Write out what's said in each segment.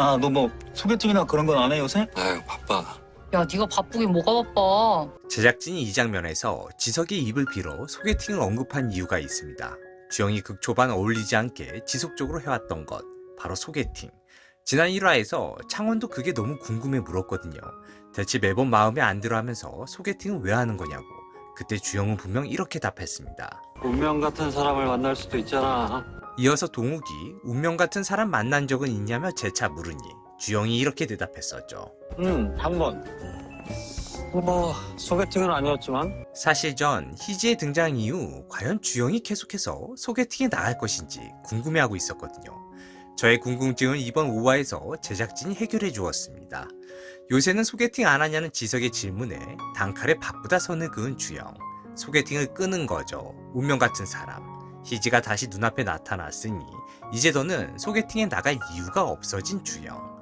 아 너 뭐 소개팅이나 그런 건 안 해 요새? 아유 바빠. 야, 네가 바쁘긴 뭐가 바빠. 제작진이 이 장면에서 지석의 입을 빌어 소개팅을 언급한 이유가 있습니다. 주영이 극 초반 어울리지 않게 지속적으로 해왔던 것, 바로 소개팅. 지난 1화에서 창원도 그게 너무 궁금해 물었거든요. 대체 매번 마음에 안 들어 하면서 소개팅을 왜 하는 거냐고. 그때 주영은 분명 이렇게 답했습니다. 운명 같은 사람을 만날 수도 있잖아. 이어서 동욱이 운명 같은 사람 만난 적은 있냐며 재차 물으니 주영이 이렇게 대답했었죠. 응, 한 번. 뭐 소개팅은 아니었지만 사실 전 희지의 등장 이후 과연 주영이 계속해서 소개팅에 나갈 것인지 궁금해하고 있었거든요. 저의 궁금증을 이번 5화에서 제작진이 해결해 주었습니다. 요새는 소개팅 안 하냐는 지석의 질문에 단칼에 바쁘다 선을 그은 주영. 소개팅을 끄는 거죠. 운명 같은 사람. 희지가 다시 눈앞에 나타났으니 이제 더는 소개팅에 나갈 이유가 없어진 주영.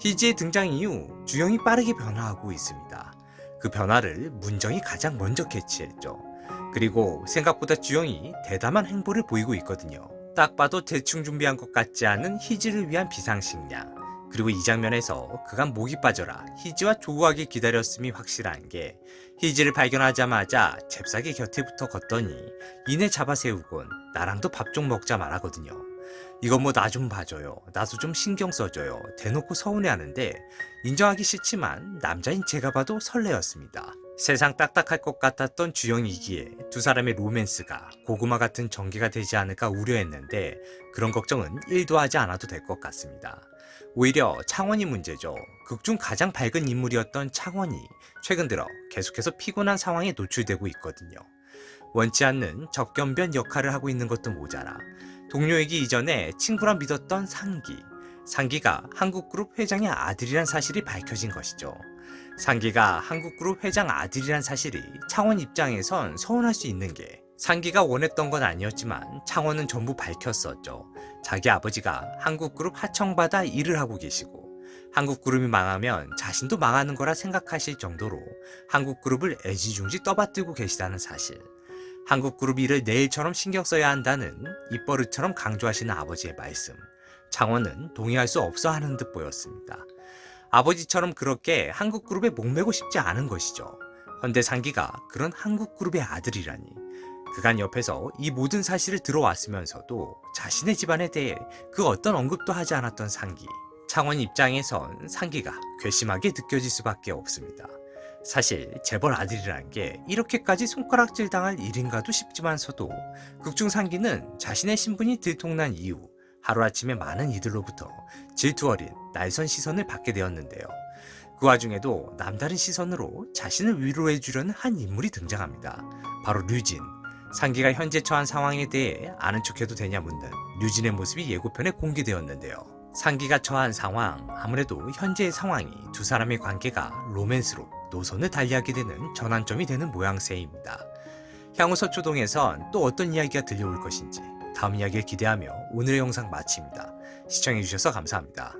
희지의 등장 이후 주영이 빠르게 변화하고 있습니다. 그 변화를 문정이 가장 먼저 캐치했죠. 그리고 생각보다 주영이 대담한 행보를 보이고 있거든요. 딱 봐도 대충 준비한 것 같지 않은 희지를 위한 비상식량. 그리고 이 장면에서 그간 목이 빠져라 희지와 조우하게 기다렸음이 확실한 게 희지를 발견하자마자 잽싸게 곁에 붙어 걷더니 이내 잡아 세우곤 나랑도 밥 좀 먹자 말하거든요. 이건 뭐 나 좀 봐줘요. 나도 좀 신경 써줘요. 대놓고 서운해하는데 인정하기 싫지만 남자인 제가 봐도 설레었습니다. 세상 딱딱할 것 같았던 주영이기에 두 사람의 로맨스가 고구마 같은 전개가 되지 않을까 우려했는데 그런 걱정은 1도 하지 않아도 될 것 같습니다. 오히려 창원이 문제죠. 극중 가장 밝은 인물이었던 창원이 최근 들어 계속해서 피곤한 상황에 노출되고 있거든요. 원치 않는 적견변 역할을 하고 있는 것도 모자라 동료이기 이전에 친구라 믿었던 상기. 상기가 한국그룹 회장의 아들이란 사실이 밝혀진 것이죠. 상기가 한국그룹 회장 아들이란 사실이 창원 입장에선 서운할 수 있는 게 상기가 원했던 건 아니었지만 창원은 전부 밝혔었죠. 자기 아버지가 한국그룹 하청받아 일을 하고 계시고 한국그룹이 망하면 자신도 망하는 거라 생각하실 정도로 한국그룹을 애지중지 떠받들고 계시다는 사실. 한국그룹 일을 내일처럼 신경 써야 한다는 입버릇처럼 강조하시는 아버지의 말씀. 창원은 동의할 수 없어 하는 듯 보였습니다. 아버지처럼 그렇게 한국 그룹에 목매고 싶지 않은 것이죠. 헌데 상기가 그런 한국 그룹의 아들이라니. 그간 옆에서 이 모든 사실을 들어왔으면서도 자신의 집안에 대해 그 어떤 언급도 하지 않았던 상기. 창원 입장에선 상기가 괘씸하게 느껴질 수밖에 없습니다. 사실 재벌 아들이란 게 이렇게까지 손가락질 당할 일인가도 싶지만서도 극중 상기는 자신의 신분이 들통난 이후 하루아침에 많은 이들로부터 질투 어린 날선 시선을 받게 되었는데요. 그 와중에도 남다른 시선으로 자신을 위로해 주려는 한 인물이 등장합니다. 바로 류진. 상기가 현재 처한 상황에 대해 아는 척해도 되냐 묻는 류진의 모습이 예고편에 공개되었는데요. 상기가 처한 상황, 아무래도 현재의 상황이 두 사람의 관계가 로맨스로 노선을 달리하게 되는 전환점이 되는 모양새입니다. 향후 서초동에선 또 어떤 이야기가 들려올 것인지 다음 이야기를 기대하며 오늘의 영상 마칩니다. 시청해주셔서 감사합니다.